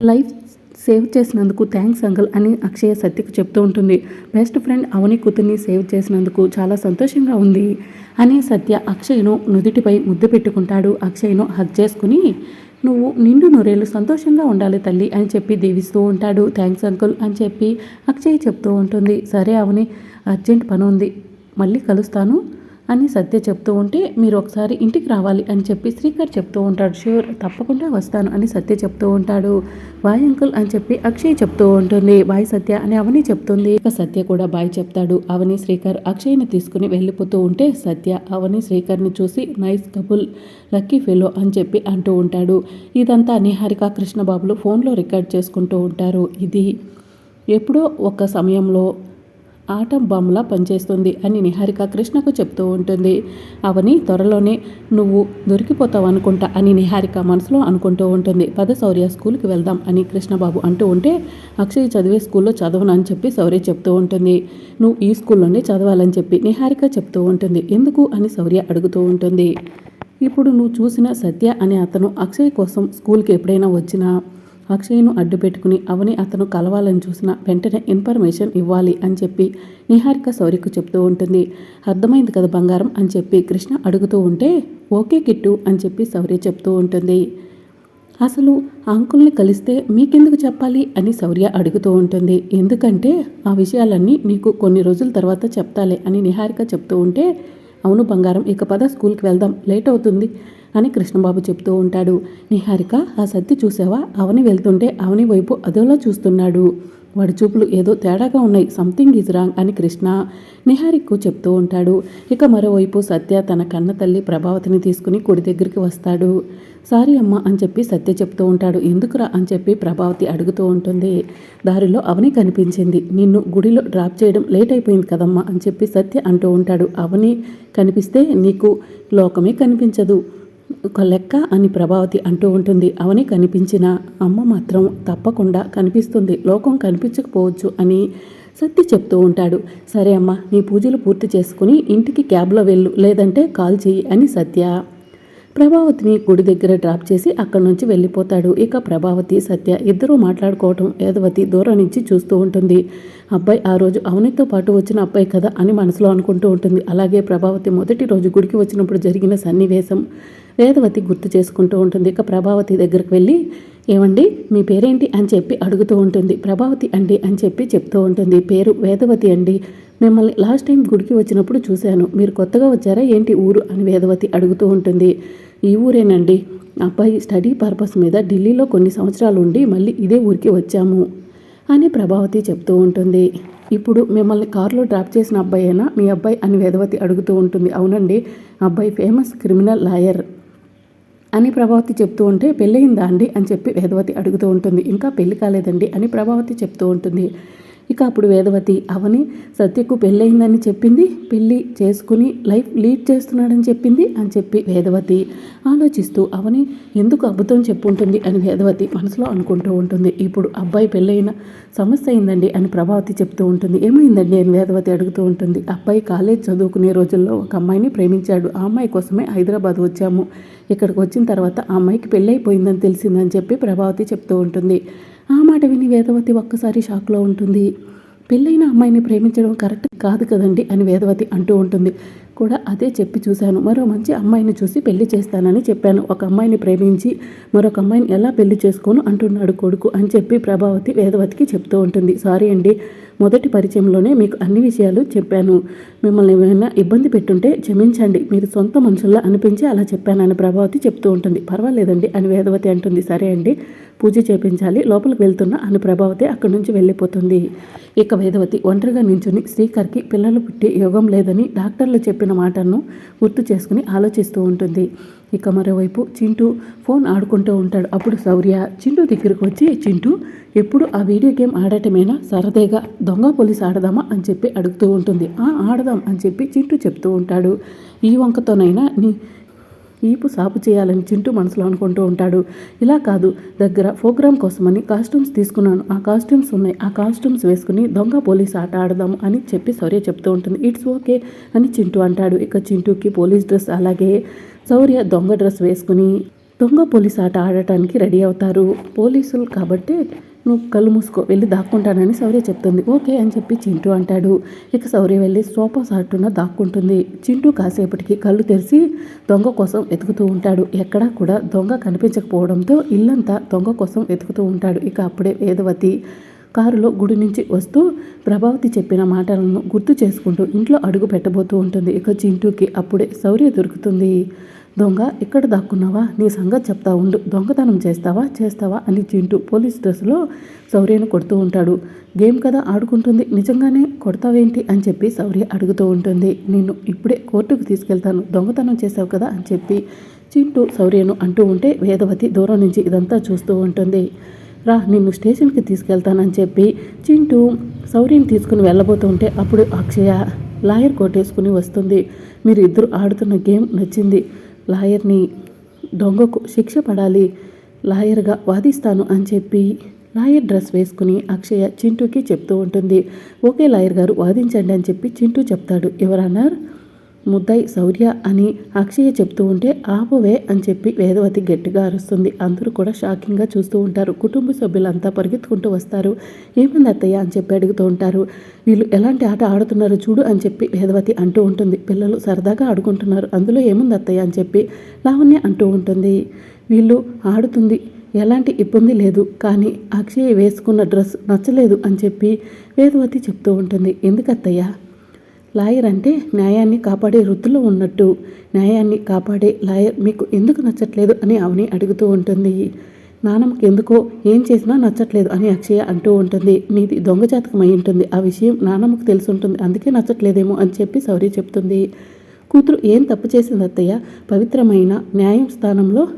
Life save చేసినందుకు thanks uncle అని అక్షయ సత్యకు చెప్తూ ఉంటుంది. బెస్ట్ ఫ్రెండ్ అవని కూతుర్ని సేవ్ చేసినందుకు చాలా సంతోషంగా ఉంది అని సత్య అక్షయ్ను నుదుటిపై ముద్దు పెట్టుకుంటాడు. అక్షయ్ను హక్ చేసుకుని నువ్వు నిండు నూరేళ్ళు సంతోషంగా ఉండాలి తల్లి అని చెప్పి దీవిస్తూ ఉంటాడు. థ్యాంక్స్ అంకుల్ అని చెప్పి అక్షయ్ చెప్తూ ఉంటుంది. సరే అవని అర్జెంట్ పని ఉంది మళ్ళీ కలుస్తాను. అని సత్య చెప్తూ ఉంటే మీరు ఒకసారి ఇంటికి రావాలి అని చెప్పి శ్రీకర్ చెప్తూ ఉంటాడు. షూర్ తప్పకుండా వస్తాను అని సత్య చెప్తూ ఉంటాడు. బాయ్ అంకుల్ అని చెప్పి అక్షయ్ చెప్తూ ఉంటుంది. బాయ్ సత్య అని అవని చెప్తుంది. ఇక సత్య కూడా బాయ్ చెప్తాడు. అవని శ్రీకర్ అక్షయ్ని తీసుకుని వెళ్ళిపోతూ ఉంటే సత్య అవని శ్రీకర్ని చూసి నైస్ కపుల్ లక్కీ ఫెలో అని చెప్పి అంటూ ఉంటాడు. ఇదంతా నిహారిక కృష్ణబాబులు ఫోన్లో రికార్డ్ చేసుకుంటూ ఉంటారు. ఇది ఎప్పుడో ఒక సమయంలో ఆటం బాంబులా పనిచేస్తుంది అని నిహారిక కృష్ణకు చెప్తూ ఉంటుంది. అవని త్వరలోనే నువ్వు దొరికిపోతావు అనుకుంటా అని నిహారిక మనసులో అనుకుంటూ ఉంటుంది. పద శౌర్య స్కూల్కి వెళ్దాం అని కృష్ణబాబు అంటూ ఉంటే అక్షయ్ చదివే స్కూల్లో చదవను అని చెప్పి శౌర్య చెప్తూ ఉంటుంది. నువ్వు ఈ స్కూల్లోనే చదవాలని చెప్పి నిహారిక చెప్తూ ఉంటుంది. ఎందుకు? అని శౌర్య అడుగుతూ ఉంటుంది. ఇప్పుడు నువ్వు చూసిన సత్య అనే అతను అక్షయ్ కోసం స్కూల్కి ఎప్పుడైనా వచ్చినా అక్షయ్ను అడ్డుపెట్టుకుని అవని అతను కలవాలని చూసిన వెంటనే ఇన్ఫర్మేషన్ ఇవ్వాలి అని చెప్పి నిహారిక శౌర్యకు చెప్తూ ఉంటుంది. అర్థమైంది కదా బంగారం అని చెప్పి కృష్ణ అడుగుతూ ఉంటే ఓకే కిట్టు అని చెప్పి శౌర్య చెప్తూ ఉంటుంది. అసలు అంకుల్ని కలిస్తే మీకెందుకు చెప్పాలి అని శౌర్య అడుగుతూ ఉంటుంది. ఎందుకంటే ఆ విషయాలన్నీ నీకు కొన్ని రోజుల తర్వాత చెప్తాలే అని నిహారిక చెప్తూ ఉంటే అవును బంగారం ఇక పద స్కూల్కి వెళ్దాం లేట్ అవుతుంది. అని కృష్ణబాబు చెప్తూ ఉంటాడు. నిహారిక ఆ సత్తి చూసావా? అవని వెళ్తుంటే అవని వైపు అదోలా చూస్తున్నాడు. వాడి చూపులు ఏదో తేడాగా ఉన్నాయి. సంథింగ్ ఈజ్ రాంగ్ అని కృష్ణ నిహారిక్కు చెప్తూ ఉంటాడు. ఇక మరోవైపు సత్య తన కన్న తల్లి ప్రభావతిని తీసుకుని కుడి దగ్గరికి వస్తాడు. సారీ అమ్మ అని చెప్పి సత్య చెప్తూ ఉంటాడు. ఎందుకురా? అని చెప్పి ప్రభావతి అడుగుతూ ఉంటుంది. దారిలో అవని కనిపించింది. నిన్ను గుడిలో డ్రాప్ చేయడం లేట్ అయిపోయింది కదమ్మా అని చెప్పి సత్య అంటూ ఉంటాడు. అవని కనిపిస్తే నీకు లోకమే కనిపించదు. ఒక లెక్క అని ప్రభావతి అంటూ ఉంటుంది. అవని కనిపించిన అమ్మ మాత్రం తప్పకుండా కనిపిస్తుంది. లోకం కనిపించకపోవచ్చు అని సత్య చెప్తూ ఉంటాడు. సరే అమ్మ నీ పూజలు పూర్తి చేసుకుని ఇంటికి క్యాబ్లో వెళ్ళు లేదంటే కాల్ చెయ్యి అని సత్య ప్రభావతిని గుడి దగ్గర డ్రాప్ చేసి అక్కడి నుంచి వెళ్ళిపోతాడు. ఇక ప్రభావతి సత్య ఇద్దరూ మాట్లాడుకోవటం వేదవతి దూరం నుంచి చూస్తూ ఉంటుంది. అబ్బాయి ఆ రోజు అవనితో పాటు వచ్చిన అబ్బాయి కదా అని మనసులో అనుకుంటూ ఉంటుంది. అలాగే ప్రభావతి మొదటి రోజు గుడికి వచ్చినప్పుడు జరిగిన సన్నివేశం వేదవతి గుర్తు చేసుకుంటూ ఉంటుంది. ఇక ప్రభావతి దగ్గరకు వెళ్ళి ఏమండి మీ పేరేంటి? అని చెప్పి అడుగుతూ ఉంటుంది. ప్రభావతి అండి అని చెప్పి చెప్తూ ఉంటుంది. పేరు వేదవతి అండి. మిమ్మల్ని లాస్ట్ టైం గుడికి వచ్చినప్పుడు చూశాను. మీరు కొత్తగా వచ్చారా? ఏంటి ఊరు? అని వేదవతి అడుగుతూ ఉంటుంది. ఈ ఊరేనండి. అబ్బాయి స్టడీ పర్పస్ మీద ఢిల్లీలో కొన్ని సంవత్సరాలు ఉండి మళ్ళీ ఇదే ఊరికి వచ్చాము అని ప్రభావతి చెప్తూ ఉంటుంది. ఇప్పుడు మిమ్మల్ని కారులో డ్రాప్ చేసిన అబ్బాయేనా మీ అబ్బాయి అని వేదవతి అడుగుతూ ఉంటుంది. అవునండి అబ్బాయి ఫేమస్ క్రిమినల్ లాయర్ అని ప్రభావతి చెప్తూ ఉంటే పెళ్ళయిందా అండి అని చెప్పి వేదవతి అడుగుతూ ఉంటుంది. ఇంకా పెళ్ళి కాలేదండి అని ప్రభావతి చెప్తూ ఉంటుంది. ఇక అప్పుడు వేదవతి అవని సత్యకు పెళ్ళయిందని చెప్పింది? పెళ్ళి చేసుకుని లైఫ్ లీడ్ చేస్తున్నాడని చెప్పింది? అని చెప్పి వేదవతి ఆలోచిస్తూ అవని ఎందుకు అబద్ధం చెప్పుంటుంది? అని వేదవతి మనసులో అనుకుంటూ ఉంటుంది. ఇప్పుడు అబ్బాయి పెళ్ళైన సమస్య అయిందండి అని ప్రభావతి చెప్తూ ఉంటుంది. ఏమైందండి? అని వేదవతి అడుగుతూ ఉంటుంది. అబ్బాయి కాలేజ్ చదువుకునే రోజుల్లో ఒక అమ్మాయిని ప్రేమించాడు. ఆ అమ్మాయి కోసమే హైదరాబాద్ వచ్చాము. ఇక్కడికి వచ్చిన తర్వాత ఆ అమ్మాయికి పెళ్ళైపోయిందని తెలిసిందని చెప్పి ప్రభావతి చెప్తూ ఉంటుంది. ఆ మాట విని వేదవతి ఒక్కసారి షాక్లో ఉంటుంది. పెళ్ళైన అమ్మాయిని ప్రేమించడం కరెక్ట్ కాదు కదండి అని వేదవతి అంటూ ఉంటుంది. కూడా అదే చెప్పి చూశాను. మరో మంచి అమ్మాయిని చూసి పెళ్ళి చేస్తానని చెప్పాను. ఒక అమ్మాయిని ప్రేమించి మరొక అమ్మాయిని ఎలా పెళ్ళి చేసుకోను అంటున్నాడు కొడుకు అని చెప్పి ప్రభావతి వేదవతికి చెప్తూ ఉంటుంది. సారీ అండి మొదటి పరిచయంలోనే మీకు అన్ని విషయాలు చెప్పాను. మిమ్మల్ని ఏమైనా ఇబ్బంది పెట్టుంటే క్షమించండి. మీరు సొంత మనుషుల్లా అనిపించి అలా చెప్పానని ప్రభావతి చెప్తూ ఉంటుంది. పర్వాలేదండి అని వేదవతి అంటుంది. సరే అండి పూజ చేపించాలి లోపలికి వెళ్తున్న అని ప్రభావతి అక్కడి నుంచి వెళ్ళిపోతుంది. ఇక వేదవతి ఒంటరిగా నించుని శ్రీకర్కి పిల్లలు పుట్టి యోగం లేదని డాక్టర్లు చెప్పిన మాటను గుర్తు చేసుకుని ఆలోచిస్తూ ఉంటుంది. ఇక మరోవైపు చింటూ ఫోన్ ఆడుకుంటూ ఉంటాడు. అప్పుడు శౌర్య చింటూ దగ్గరకు వచ్చి చింటూ ఎప్పుడు ఆ వీడియో గేమ్ ఆడటమేనా? సరదాగా దొంగ పోలీస్ ఆడదామా? అని చెప్పి అడుగుతూ ఉంటుంది. ఆ ఆడదాం అని చెప్పి చింటూ చెప్తూ ఉంటాడు. ఈ వంకతోనైనా నీ ఈపు సాపు చేయాలని చింటూ మనసులో అనుకుంటూ ఉంటాడు. ఇలా కాదు దగ్గర ప్రోగ్రామ్ కోసమని కాస్ట్యూమ్స్ తీసుకున్నాను. ఆ కాస్ట్యూమ్స్ ఉన్నాయి. ఆ కాస్ట్యూమ్స్ వేసుకుని దొంగ పోలీస్ ఆట ఆడదాము అని చెప్పి సౌర్య చెప్తూ ఉంటుంది. ఇట్స్ ఓకే అని చింటూ అంటాడు. ఇక చింటూకి పోలీస్ డ్రెస్ అలాగే శౌర్య దొంగ డ్రెస్ వేసుకుని దొంగ పోలీస్ ఆట ఆడటానికి రెడీ అవుతారు. పోలీసులు కాబట్టి నువ్వు కళ్ళు మూసుకో వెళ్ళి దాక్కుంటానని శౌర్య చెప్తుంది. ఓకే అని చెప్పి చింటూ అంటాడు. ఇక శౌర్య వెళ్ళి సోఫా సాటున దాక్కుంటుంది. చింటూ కాసేపటికి కళ్ళు తెరిచి దొంగ కోసం వెతుకుతూ ఉంటాడు. ఎక్కడా కూడా దొంగ కనిపించకపోవడంతో ఇల్లంతా దొంగ కోసం వెతుకుతూ ఉంటాడు. ఇక అప్పుడే వేదవతి కారులో గుడి నుంచి వస్తూ ప్రభావతి చెప్పిన మాటలను గుర్తు చేసుకుంటూ ఇంట్లో అడుగు పెట్టబోతూ ఉంటుంది. ఇక చింటూకి అప్పుడే శౌర్య దొరుకుతుంది. దొంగ ఇక్కడ దాక్కున్నావా? నీ సంగతి చెప్తా ఉండు. దొంగతనం చేస్తావా? చేస్తావా? అని చింటూ పోలీస్ డ్రెస్లో శౌర్యను కొడుతూ ఉంటాడు. గేమ్ కదా ఆడుకుంటుంది. నిజంగానే కొడతావేంటి? అని చెప్పి శౌర్య అడుగుతూ ఉంటుంది. నిన్ను ఇప్పుడే కోర్టుకు తీసుకెళ్తాను. దొంగతనం చేసావు కదా? అని చెప్పి చింటూ శౌర్యను అంటూ ఉంటే వేదవతి దూరం నుంచి ఇదంతా చూస్తూ ఉంటుంది. రా నిన్ను స్టేషన్కి తీసుకెళ్తానని చెప్పి చింటూ శౌర్యం తీసుకుని వెళ్ళబోతుంటే అప్పుడు అక్షయ లాయర్ కొట్టేసుకుని వస్తుంది. మీరు ఇద్దరు ఆడుతున్న గేమ్ నచ్చింది. లాయర్ని దొంగకు శిక్ష పడాలి లాయర్గా వాదిస్తాను అని చెప్పి లాయర్ డ్రెస్ వేసుకుని అక్షయ చింటూకి చెప్తూ ఉంటుంది. ఓకే లాయర్ గారు వాదించండి అని చెప్పి చింటూ చెప్తాడు. ఎవరన్నారు ముద్దాయి శౌర్య అని అక్షయ చెప్తూ ఉంటే ఆపువే అని చెప్పి వేదవతి గట్టిగా అరుస్తుంది. అందరూ కూడా షాకింగ్గా చూస్తూ ఉంటారు. కుటుంబ సభ్యులంతా పరిగెత్తుకుంటూ వస్తారు. ఏమైంది అత్తయ్య అని చెప్పి అడుగుతూ ఉంటారు. వీళ్ళు ఎలాంటి ఆట ఆడుతున్నారో చూడు అని చెప్పి వేదవతి అంటూ ఉంటుంది. పిల్లలు సరదాగా ఆడుకుంటున్నారు. అందులో ఏముంది అత్తయ్య అని చెప్పి లావణ్య అంటూ ఉంటుంది. వీళ్ళు ఆడుతుంది. ఎలాంటి ఇబ్బంది లేదు. కానీ అక్షయ్ వేసుకున్న డ్రెస్ నచ్చలేదు అని చెప్పి వేదవతి చెప్తూ ఉంటుంది. ఎందుకు లాయర్ అంటే న్యాయాన్ని కాపాడే వృత్తిలో ఉన్నట్టు. న్యాయాన్ని కాపాడే లాయర్ మీకు ఎందుకు నచ్చట్లేదు అని అవని అడుగుతూ ఉంటుంది. నానమ్మకి ఎందుకో ఏం చేసినా నచ్చట్లేదు అని అక్షయ అంటూ ఉంటుంది. నీది దొంగ జాతకం అయి ఉంటుంది. ఆ విషయం నానమ్మకు తెలిసి ఉంటుంది. అందుకే నచ్చట్లేదేమో అని చెప్పి సౌరి చెప్తుంది. కూతురు ఏం తప్పు చేసింది అత్తయ్య? పవిత్రమైన న్యాయం స్థానంలో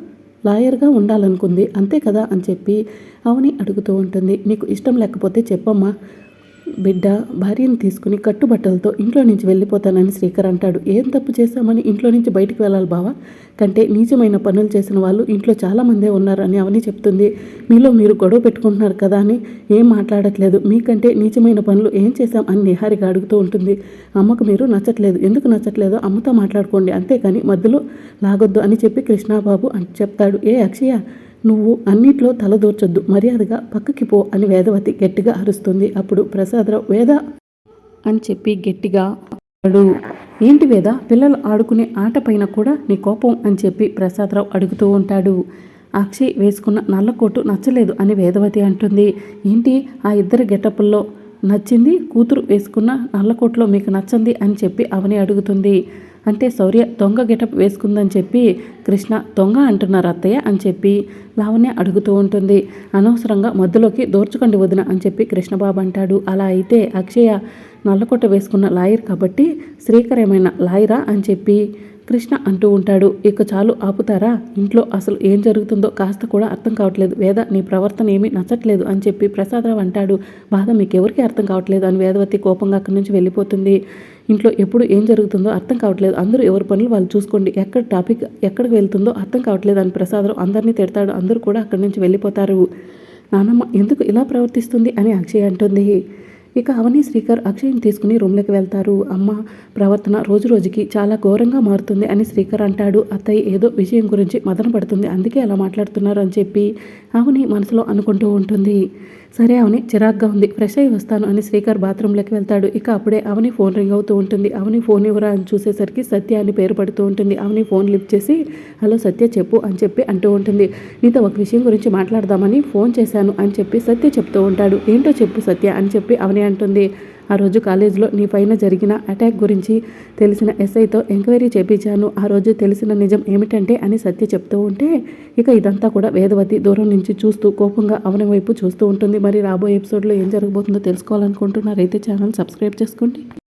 లాయర్గా ఉండాలనుకుంది. అంతే కదా అని చెప్పి అవని అడుగుతూ ఉంటుంది. నీకు ఇష్టం లేకపోతే చెప్పమ్మా. బిడ్డ భార్యను తీసుకుని కట్టుబట్టలతో ఇంట్లో నుంచి వెళ్ళిపోతానని శ్రీకర్ అంటాడు. ఏం తప్పు చేశామని ఇంట్లో నుంచి బయటికి వెళ్ళాలి బావా? కంటే నీచమైన పనులు చేసిన వాళ్ళు ఇంట్లో చాలామందే ఉన్నారని అవని చెప్తుంది. మీలో మీరు గొడవ పెట్టుకుంటున్నారు కదా అని ఏం మాట్లాడట్లేదు. మీకంటే నీచమైన పనులు ఏం చేశాం అని నిహారిగా అడుగుతూ ఉంటుంది. అమ్మకు మీరు నచ్చట్లేదు. ఎందుకు నచ్చట్లేదో అమ్మతో మాట్లాడుకోండి. అంతేకాని మధ్యలో లాగొద్దు అని చెప్పి కృష్ణాబాబు అని చెప్తాడు. ఏ అక్షయ? నువ్వు అన్నిట్లో తలదూర్చొద్దు మర్యాదగా పక్కకి పో అని వేదవతి గట్టిగా అరుస్తుంది. అప్పుడు ప్రసాదరావు వేద! అని చెప్పి గట్టిగా అడు ఏంటి వేద? పిల్లలు ఆడుకునే ఆట పైన కూడా నీ కోపం? అని చెప్పి ప్రసాదరావు అడుగుతూ ఉంటాడు. అక్షయ్ వేసుకున్న నల్లకోటు నచ్చలేదు అని వేదవతి అంటుంది. ఏంటి? ఆ ఇద్దరు గెటపుల్లో నచ్చింది? కూతురు వేసుకున్న నల్లకోట్లో మీకు నచ్చంది? అని చెప్పి అవని అడుగుతుంది. అంటే శౌర్య దొంగ గెటప్ వేసుకుందని చెప్పి కృష్ణ దొంగ అంటున్నారు అత్తయ్య అని చెప్పి లావణ్య అడుగుతూ ఉంటుంది. అనవసరంగా మధ్యలోకి దోర్చుకండి వదిన అని చెప్పి కృష్ణబాబు అంటాడు. అలా అయితే అక్షయ నల్లకొట్ట వేసుకున్న లాయర్ కాబట్టి శ్రీకరమైన లాయరా అని చెప్పి కృష్ణ అంటూ ఉంటాడు. ఇక చాలు ఆపుతారా? ఇంట్లో అసలు ఏం జరుగుతుందో కాస్త కూడా అర్థం కావట్లేదు. వేద నీ ప్రవర్తన ఏమీ నచ్చట్లేదు అని చెప్పి ప్రసాదరావు అంటాడు. బాధ మీకెవరికి అర్థం కావట్లేదు అని వేదవతి కోపంగా అక్కడి నుంచి వెళ్ళిపోతుంది. ఇంట్లో ఎప్పుడు ఏం జరుగుతుందో అర్థం కావట్లేదు. అందరూ ఎవరి పనులు వాళ్ళు చూసుకోండి. ఎక్కడ టాపిక్ ఎక్కడికి వెళ్తుందో అర్థం కావట్లేదు అని ప్రసాదరావు అందరినీ తిడతాడు. అందరూ కూడా అక్కడి నుంచి వెళ్ళిపోతారు. నానమ్మ ఎందుకు ఇలా ప్రవర్తిస్తుంది అని అక్షయ్ అంటుంది. ఇక అవని శ్రీకర్ అక్షయ్ని తీసుకుని రూమ్లోకి వెళ్తారు. అమ్మ ప్రవర్తన రోజు రోజుకి చాలా ఘోరంగా మారుతుంది అని శ్రీకర్ అంటాడు. అత్తయ్య ఏదో విషయం గురించి మదన పడుతుంది. అందుకే అలా మాట్లాడుతున్నారు అని చెప్పి అవని మనసులో అనుకుంటూ ఉంటుంది. సరే అవని చిరాగ్గా ఉంది. ఫ్రెష్ అయ్యి వస్తాను అని శ్రీకర్ బాత్రూంలోకి వెళ్తాడు. ఇక అప్పుడే అవని ఫోన్ రింగ్ అవుతూ ఉంటుంది. అవని ఫోన్ ఇవ్వరా అని చూసేసరికి సత్య అని పేరు పడుతూ ఉంటుంది. అవని ఫోన్ లిఫ్ట్ చేసి హలో సత్య చెప్పు అని చెప్పి అంటూ ఉంటుంది. నీతో ఒక విషయం గురించి మాట్లాడదామని ఫోన్ చేశాను అని చెప్పి సత్య చెప్తూ ఉంటాడు. ఏంటో చెప్పు సత్య అని చెప్పి అవని అంటుంది. ఆ రోజు కాలేజీలో నీ పైన జరిగిన అటాక్ గురించి తెలిసిన ఎస్ఐతో ఎంక్వైరీ చేపించాను. ఆ రోజు తెలిసిన నిజం ఏమిటంటే అని సత్య చెప్తూ ఉంటే ఇక ఇదంతా కూడా వేదవతి దూరం నుంచి చూస్తూ కోపంగా అవని వైపు చూస్తూ ఉంటుంది. మరి రాబోయే ఎపిసోడ్లో ఏం జరగబోతుందో తెలుసుకోవాలనుకుంటున్నారైతే ఛానల్ సబ్స్క్రైబ్ చేసుకోండి.